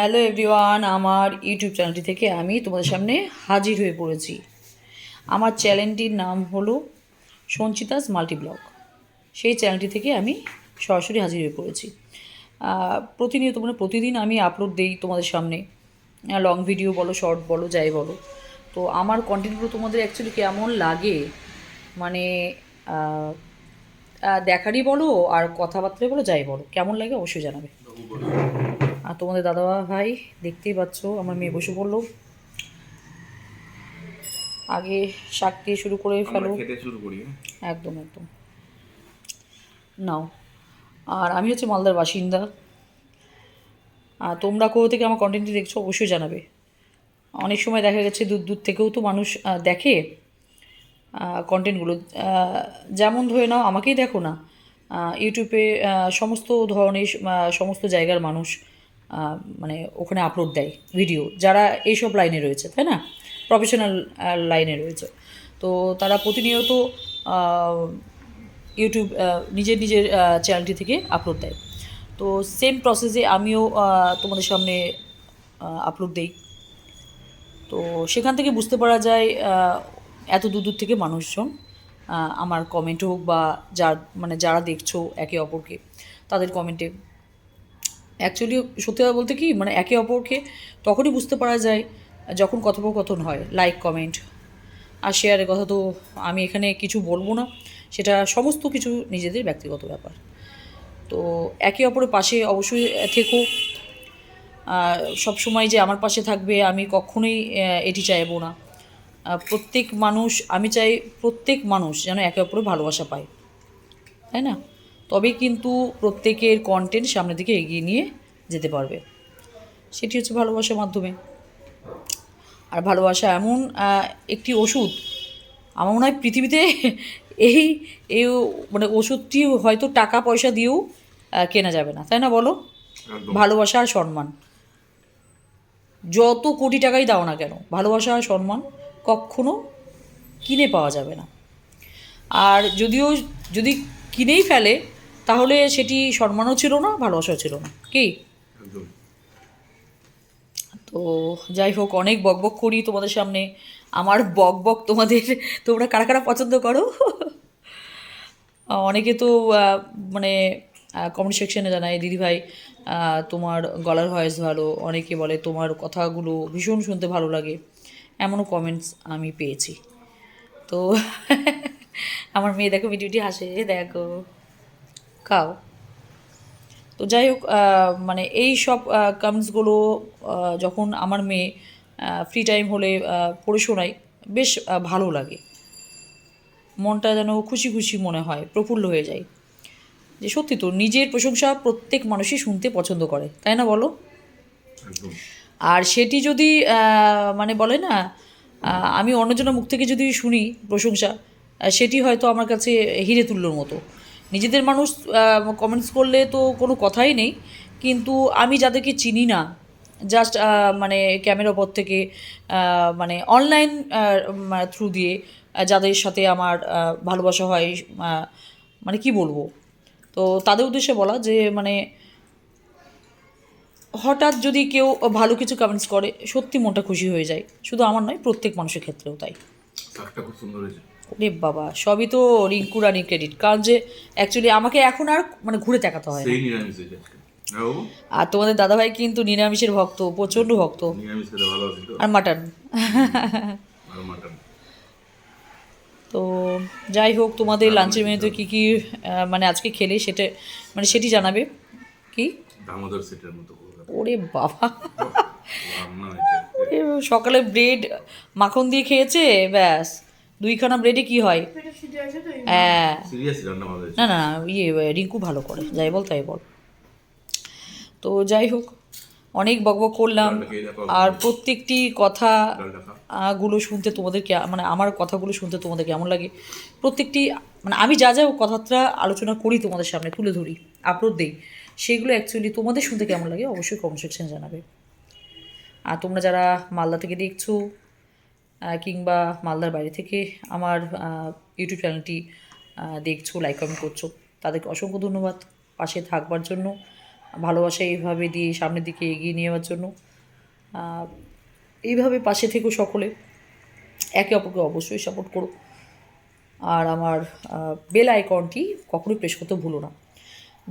Hello everyone আমার YouTube চ্যানেলটি থেকে আমি তোমাদের সামনে হাজির হয়ে পড়েছি। আমার চ্যানেলটির নাম হলো সঞ্চিতাস মাল্টি ব্লগ সেই চ্যানেলটি থেকে আমি সরাসরি হাজির হয়ে পড়েছি। প্রতিনিয়ত মানে প্রতিদিন আমি আপলোড দিই তোমাদের সামনে। লং ভিডিও বলো শর্ট বলো, যাই বলো। তো আমার কন্টেন্টগুলো তোমাদের অ্যাকচুয়ালি কেমন লাগে? মানে দেখারই বলো আর কথাবার্তায় বলো, যাই বলো। কেমন লাগে অবশ্যই জানাবে। আর তোমাদের দাদা ভাই দেখতেই পাচ্ছ আমার মেয়ে বসে পড়ল। আগে শাক দিয়ে শুরু করে ফেলো। হ্যাঁ? একদম একদম। নাও। আর আমি হচ্ছে মালদার বাসিন্দা। আর তোমরা কোথা থেকে আমার কন্টেন্টটি দেখছ অবশ্যই জানাবে। অনেক সময় দেখা গেছে দূর দূর থেকেও তো মানুষ দেখে কন্টেন্টগুলো যেমন ধরে নাও আমাকেই দেখো না। ইউটিউবে সমস্ত ধরনের সমস্ত জায়গার মানুষ। মানে ওখানে আপলোড দেয় ভিডিও যারা এইসব লাইনে রয়েছে, তাই না? প্রফেশনাল লাইনে রয়েছে। তো তারা প্রতিনিয়ত ইউটিউব নিজের নিজের চ্যানেলটি থেকে আপলোড দেয়। তো সেম প্রসেসে আমিও তোমাদের সামনে আপলোড দেই। তো সেখান থেকে বুঝতে পারা যায় এত দূর দূর থেকে মানুষজন আমার কমেন্ট হোক বা যার মানে যারা দেখছ একে অপরকে, তাদের কমেন্টে অ্যাকচুয়ালি সত্যি কথা বলতে কি মানে একে অপরকে তখনই বুঝতে পারা যায় যখন কথোপকথন হয় লাইক কমেন্ট আর শেয়ারের কথা তো আমি এখানে কিছু বলব না, সেটা সমস্ত কিছু নিজেদের ব্যক্তিগত ব্যাপার। তো একে অপরের পাশে অবশ্যই থেকো। সব সময় যে আমার পাশে থাকবে, আমি কখনোই এটি চাইব না। প্রত্যেক মানুষ, আমি চাই প্রত্যেক মানুষ যেন একে অপরের ভালোবাসা পায়। তাই না? তবেই কিন্তু প্রত্যেকের কন্টেন্ট সামনের দিকে এগিয়ে নিয়ে যেতে পারবে। সেটি হচ্ছে ভালোবাসার মাধ্যমে। আর ভালোবাসা এমন একটি ওষুধ আমার মনে হয় পৃথিবীতে এই এই মানে ওষুধটি হয়তো টাকা পয়সা দিয়েও কেনা যাবে না। তাই না বলো? ভালোবাসা আর সম্মান। যত কোটি টাকাই দাও না কেন ভালোবাসা আর সম্মান কখনো কিনে পাওয়া যাবে না। আর যদিও যদি কিনেই ফেলে তাহলে সেটি সম্মানও ছিল না ভালোবাসাও ছিল না কি? তো যাই হোক অনেক বকবক করি তোমাদের সামনে। আমার বক বক তোমাদের তোমরা কারা কারা পছন্দ করো? অনেকে তো মানে কমেন্ট সেকশনে জানায় দিদিভাই তোমার গলার ভয়েস ভালো। অনেকে বলে তোমার কথাগুলো ভীষণ শুনতে ভালো লাগে। এমনও কমেন্টস আমি পেয়েছি। তো আমার মেয়ে দেখো ভিডিওটি হাসে দেখো। খাও তো যাই হোক মানে এই সব কমেন্টসগুলো যখন আমার মেয়ে ফ্রি টাইম হলে পড়ে শোনায় বেশ ভালো লাগে। মনটা যেন খুশি খুশি মনে হয় প্রফুল্ল হয়ে যায়। যে সত্যি তো নিজের প্রশংসা প্রত্যেক মানুষই শুনতে পছন্দ করে তাই না বলো? আর সেটি যদি মানে বলে না আমি অন্যজনের মুখ থেকে যদি শুনি প্রশংসা সেটি হয়তো আমার কাছে হিরে তুল্যর মতো। নিজেদের মানুষ কমেন্টস করলে তো কোনো কথাই নেই। কিন্তু আমি যাদেরকে চিনি না জাস্ট মানে ক্যামেরা পর থেকে মানে অনলাইন থ্রু দিয়ে যাদের সাথে আমার ভালোবাসা হয় মানে কি বলব? তো তাদের উদ্দেশ্যে বলা যে মানে হঠাৎ যদি কেউ ভালো কিছু কমেন্টস করে, সত্যি মনটা খুশি হয়ে যায়। শুধু আমার নয়, প্রত্যেক মানুষের ক্ষেত্রেও তাই। খুব সুন্দর হয়েছে। রে বাবা সবই তো রিঙ্কু রানি ক্রেডিট কারণ যে অ্যাকচুয়ালি আমাকে এখন আর মানে ঘুরে তাকাতে হয় হ্যাঁ আর তোমাদের দাদাভাই কিন্তু নিরামিষের ভক্ত প্রচণ্ড ভক্ত। আর মাটন তো যাই হোক তোমাদের লাঞ্চের মেনুতে কী কী মানে আজকে খেলে সেটা মানে সেটি জানাবে? কি? দামোদর সেটের মতো ওরে বাবা। সকালে ব্রেড মাখন দিয়ে খেয়েছে? ব্যাস। দুইখানা ব্রেডে কি হয়? হ্যাঁ। না না না, ইয়ে রিঙ্কু ভালো করে। যাই বল তাই বল। তো যাই হোক অনেক বকবক করলাম। আর প্রত্যেকটি কথা গুলো শুনতে তোমাদের কে- মানে আমার কথাগুলো শুনতে তোমাদের কেমন লাগে? প্রত্যেকটি মানে আমি যা যা কথাটা আলোচনা করি তোমাদের সামনে তুলে ধরি আপলোড দিই সেগুলো অ্যাকচুয়ালি তোমাদের শুনতে কেমন লাগে অবশ্যই কমেন্ট সেকশনে জানাবে। আর তোমরা যারা মালদা থেকে দেখছ কিংবা মালদার বাইরে থেকে আমার ইউটিউব চ্যানেলটি দেখছ লাইক কমেন্ট করছ তাদেরকে অসংখ্য ধন্যবাদ। পাশে থাকবার জন্য ভালোবাসা এইভাবে দিয়ে সামনের দিকে এগিয়ে নিয়ে যাওয়ার জন্য এইভাবে পাশে থেকেও সকলে। একে অপরকে অবশ্যই সাপোর্ট করো। আর আমার বেল আইকনটি কখনোই প্রেস করতে ভুলো না।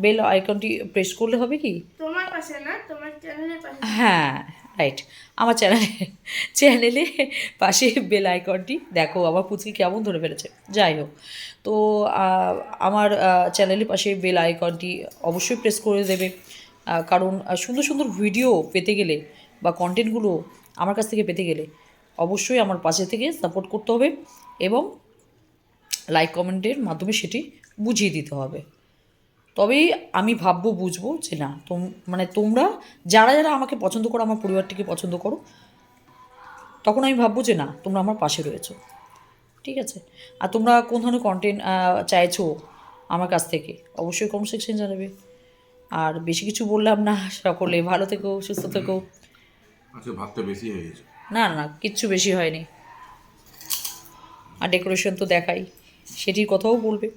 বেল আইকনটি প্রেস করলে হবে কি? তোমার পাশে না তোমার চ্যানেলের পাশে। হ্যাঁ রাইট আমার চ্যানেলে চ্যানেলে পাশে বেল আইকনটি দেখো আমার পুচকি কেমন ধরে ফেলেছে। যাই হোক, তো আমার চ্যানেলের পাশে বেল আইকনটি অবশ্যই প্রেস করে দেবে। কারণ সুন্দর সুন্দর ভিডিও পেতে গেলে বা কন্টেন্টগুলো আমার কাছ থেকে পেতে গেলে অবশ্যই আমার পাশে থেকে সাপোর্ট করতে হবে এবং লাইক কমেন্টের মাধ্যমে সেটি বুঝিয়ে দিতে হবে। তবেই আমি ভাববো বুঝব যে না তোম মানে তোমরা যারা যারা আমাকে পছন্দ করো আমার পরিবারটিকে পছন্দ করো তখন আমি ভাববো যে না তোমরা আমার পাশে রয়েছো। ঠিক আছে? আর তোমরা কোন ধরনের কন্টেন্ট চাইছো আমার কাছ থেকে অবশ্যই কমেন্ট সেকশন জানাবে। আর বেশি কিছু বললাম না সকলে ভালো থেকো সুস্থ থেকো। ভাতটা বেশি হয়ে গেছে। না না কিচ্ছু বেশি হয়নি। আর ডেকোরেশন তো দেখাই সেটির কথাও বলবে।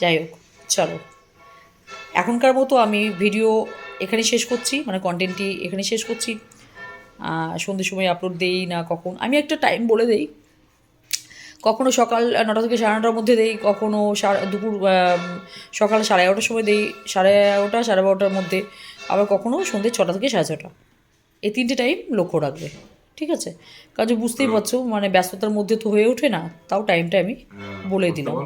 যাই হোক চলো। এখনকার মতো আমি ভিডিও এখানে শেষ করছি মানে কন্টেন্টটি এখানে শেষ করছি। সন্ধ্যের সময় আপলোড দেই না কখন। আমি একটা টাইম বলে দেই কখনো সকাল নটা থেকে সাড়ে নটার মধ্যে দেই কখনো সাড়ে দুপুর সকাল সাড়ে এগারোটার সময় দেই সাড়ে এগারোটা সাড়ে বারোটার মধ্যে আবার কখনো সন্ধ্যে ছটা থেকে সাড়ে ছটা। এই তিনটে টাইম লক্ষ্য রাখবে ঠিক আছে? কাজে বুঝতেই পারছ মানে ব্যস্ততার মধ্যে তো হয়ে ওঠে না তাও টাইমটা আমি বলে দিলাম।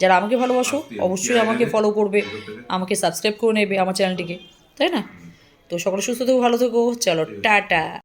যারা আমাকে ভালোবাসো অবশ্যই আমাকে ফলো করবে আমাকে সাবস্ক্রাইব করে নেবে আমার চ্যানেলটিকে তাই না? তো সকলে সুস্থ থেকো ভালো থেকো চলো টাটা।